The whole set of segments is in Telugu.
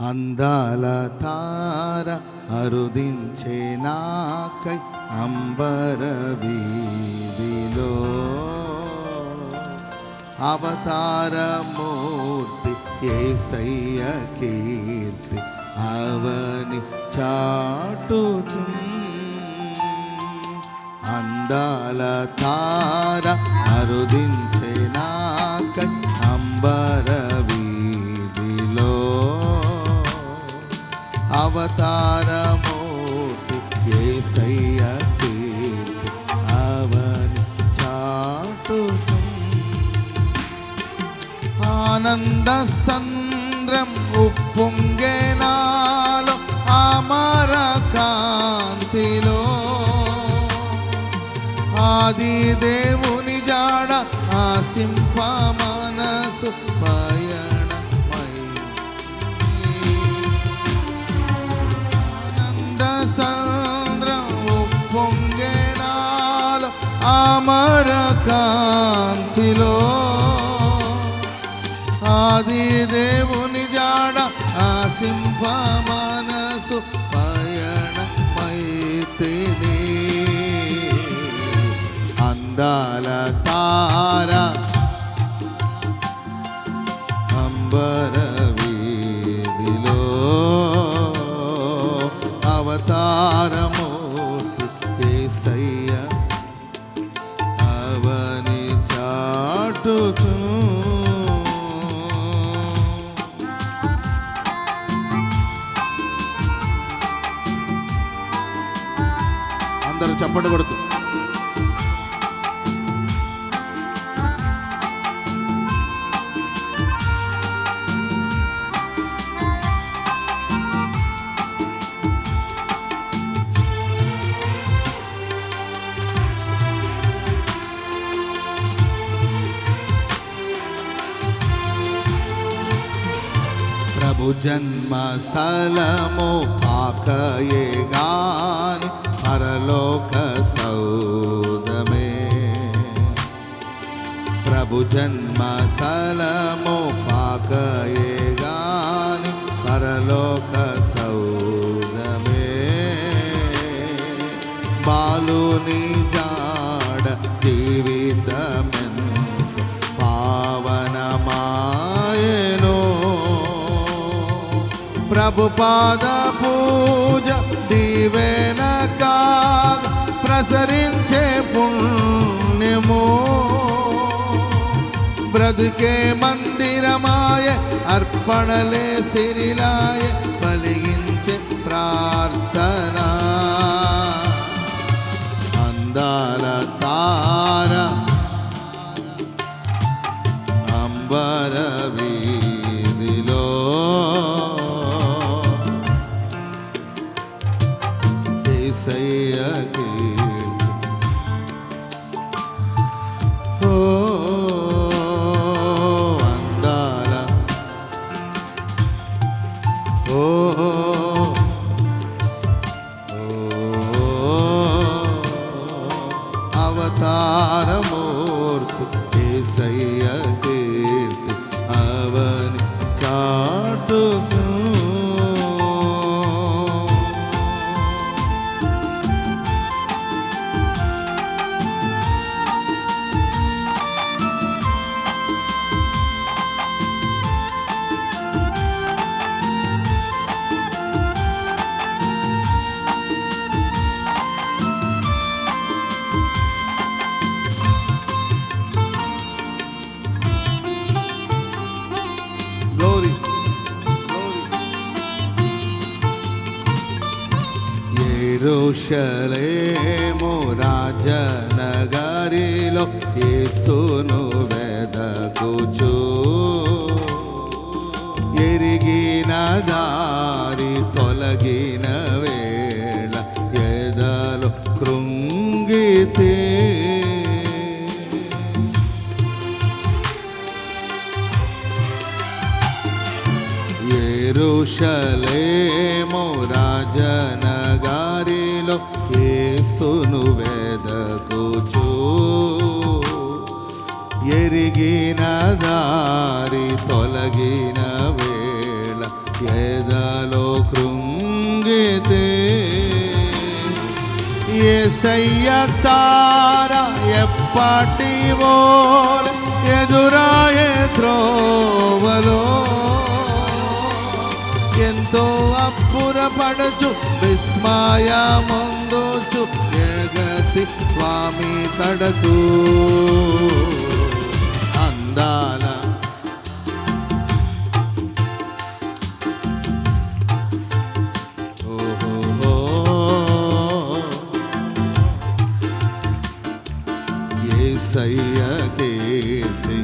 అందాల తార అరుదించే నాకై అంబర వీధిలో. అవతారమూర్తి ఏసయ్య కీర్తి అవని చాటుచు అందాల తార అరుదించే నాక అవతారమూర్తి ఏసయ్య కీర్తి అవని చాటుచు ఆనంద సంద్రం ఉప్పొంగే అమర కాంతిలో ఆది దేవుని జాడ ఆసింప మనసు పై నాలో అమర కాంతిలో ఆది దేవుని జాడ ఆసింప మనసు పయణమైతిని అందాల తారా అందరూ చప్పట కొడుతూ. ప్రభు జన్మ స్థలము పాకయే గాని పరలోక సౌదమే ప్రభు జన్మ సలము పాకయే గాని పరలోక సౌదమే బాలుని జాడ జీవితమెన్ పావనమాయను. ప్రభు పాదపూ బ్రతుకే మందిరమాయ అర్పణలే సిరిలాయ కలిగించే ప్రార్థన ఎరుషలేము రాజనగరిలో యేసును వెదకుచు. ఎరిగిన దారి తొలగిన వేళ ఎదలు కృంగితే. ఎరుషలేము యేసును వెదకుచు. ఎరిగిన దారి తొలగిన వేళ ఎదలో కృంగితే. ఏసయ్య తార ఎప్పటి ఓర ఎదురాయే త్రోవలో. ఎంతో అప్పురపడచు విస్మయముందుచు జగతి స్వామి తడకు. అందాల ఓహో ఏసయ్య కీర్తి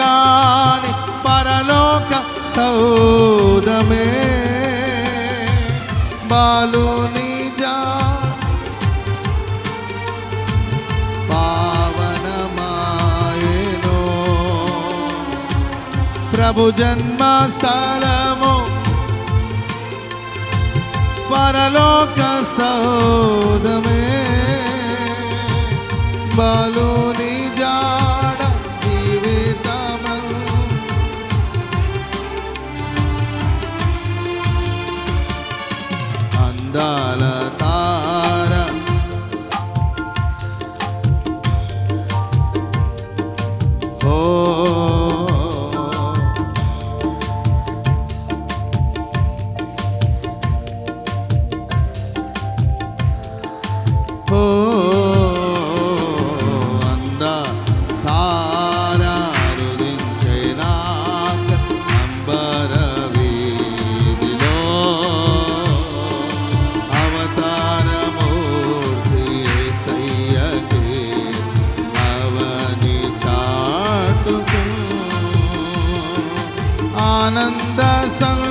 గాని పరలోక సౌదమే. బాలు నిజా పావనమాయెనో. ప్రభు జన్మ స్థలము పరలోక సౌదమే. బాలు నిజా అందాల ఆనంద సంద్రము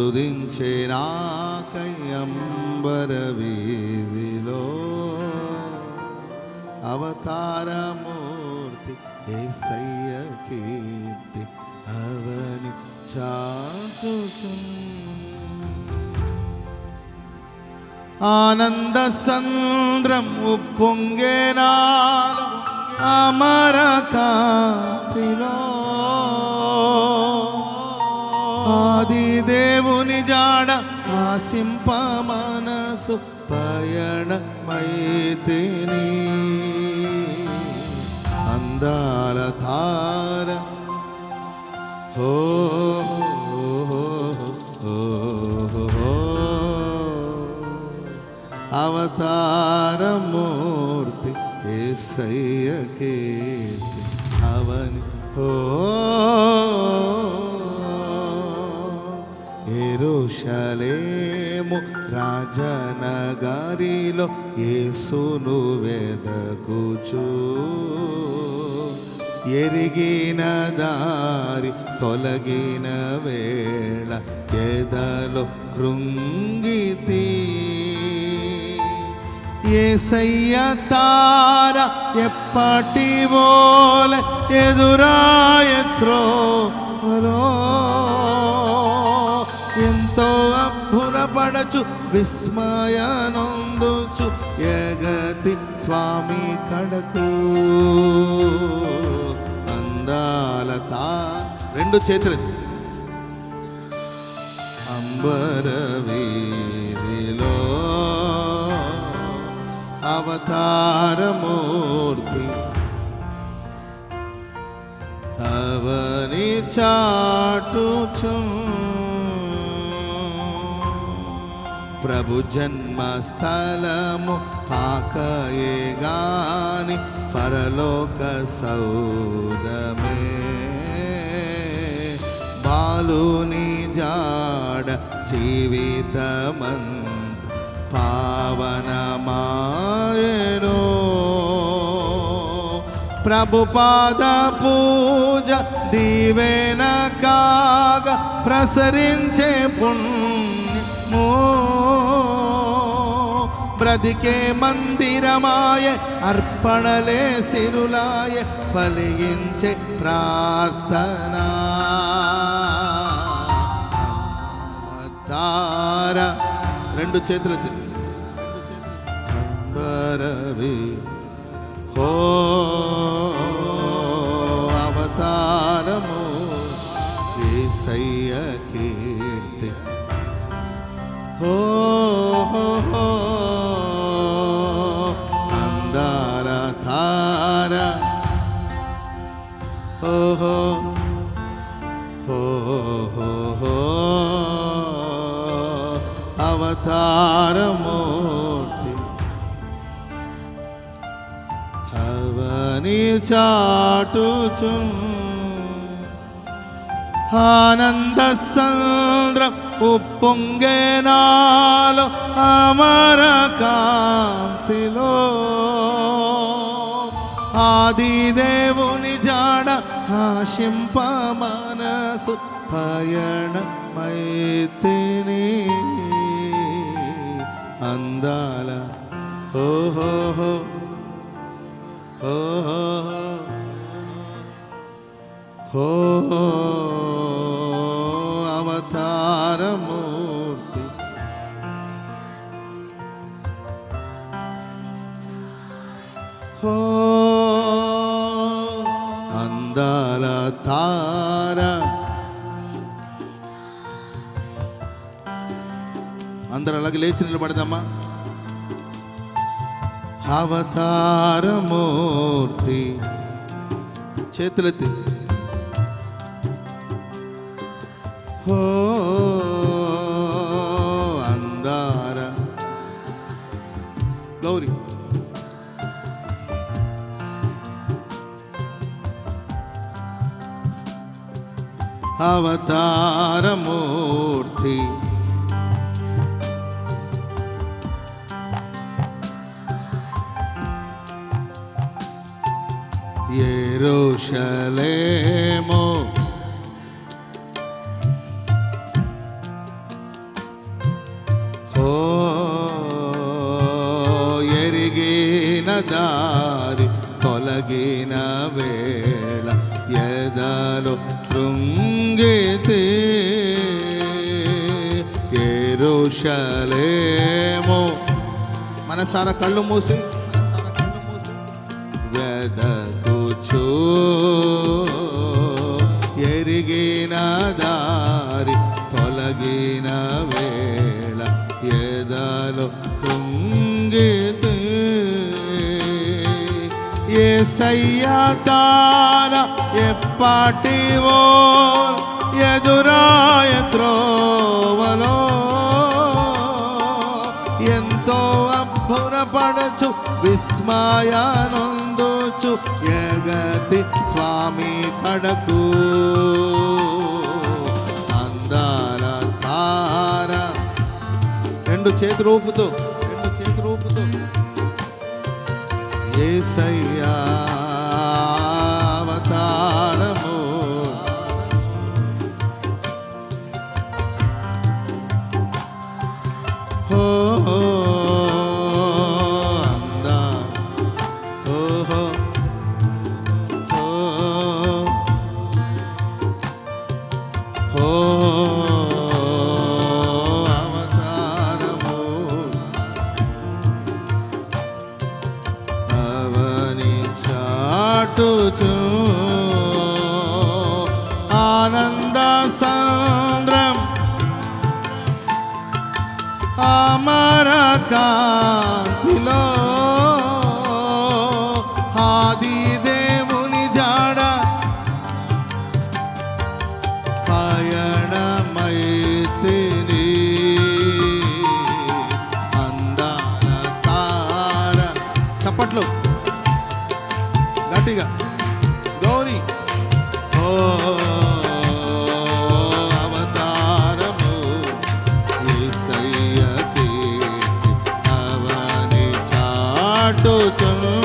అరుదించే నాకయ్యంబర వీధిలో అవతారమూర్తి ఏసయ్య కీర్తి అవని చాకు ఆనంద సంద్రం ఉప్పొంగేనాలు అమర కాతిలో ఆది ఆసింప మనసు పయణమైతిని అందాల తార హో అవతారమూర్తి ఏ సయ్యకే అవని. ఓ ఎరుషలేము రాజనగారిలో రాజనగరిలో యేసును వెదకుచు. ఎరిగిన దారి తొలగిన వేళ ఎదలో కృంగితి. ఏసయ్య తార ఎప్పటి బోల ఎదురాయత్రో. అబ్బురపడచు విస్మయనందుచు ఎగతి స్వామి కడకు. అందాలత రెండు చేతులు. అంబర వీధిలో అవతారమూర్తి. అవని చాటుచం ప్రభు జన్మస్థలము పాకయే గాని పరలోక సౌదమే బాలుని జాడ జీవితమంత పావనమాయనో. ప్రభుపాద పూజ దీవెన కాగ ప్రసరించే పుణ్యమో బ్రతికే మందిరమాయ అర్పణలే సిరులాయ ఫలించే ప్రార్థనా. తార. రెండు చేతుల ఎత్తి. అంబరవి ఓ అవతారము ఏసయ్య చాటుచు. ఆనంద సంద్రం ఉప్పొంగేనాలో అమర కాంతిలో. ఆది దేవుని జాడ ఆశింప మనసు పయణ మైతిని అందాల ఓహో ఓహో హో అవతారమూర్తి. హో అందాల తార. అందరు అలాగే లేచి నిలబడదామా అవతారమూర్తి. చేతులెత్తి. హో అందార గౌరీ అవతారమూర్తి ఎరుషలేమో వెదలేమో మనసారా కళ్ళు మూసి వెదకుచు. ఎరిగిన దారి తొలగిన వేళ ఎదలో కుంగితే. ఏ సయ్యతార ఎప్పటివో ఎదురాయ త్రోవలో విస్మయానందోచు జగతి స్వామి కడకు. అందాల తార. రెండు చేతి రూపుతో రెండు చేతి రూపుతో ఏసయ్యా. ఆనంద సాంద్రం అమరకా তো চল।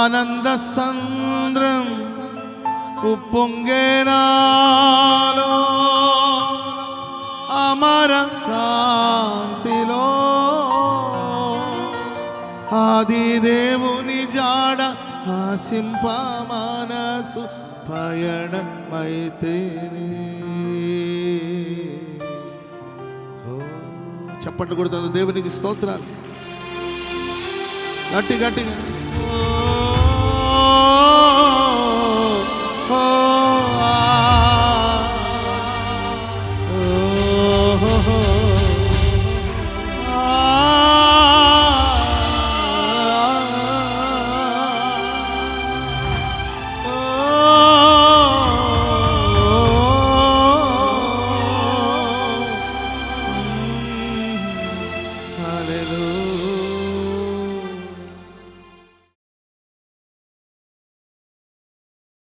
ఆనంద సంద్రం സന്ദ്രം అమర కాంతిలో ఆది దేవుని జాడ హాసింప మనసు పయణ పయనమైతే చెప్పట్లు కూడా దేవునికి స్తోత్రాలు గట్టి గట్టిగా Oh, oh.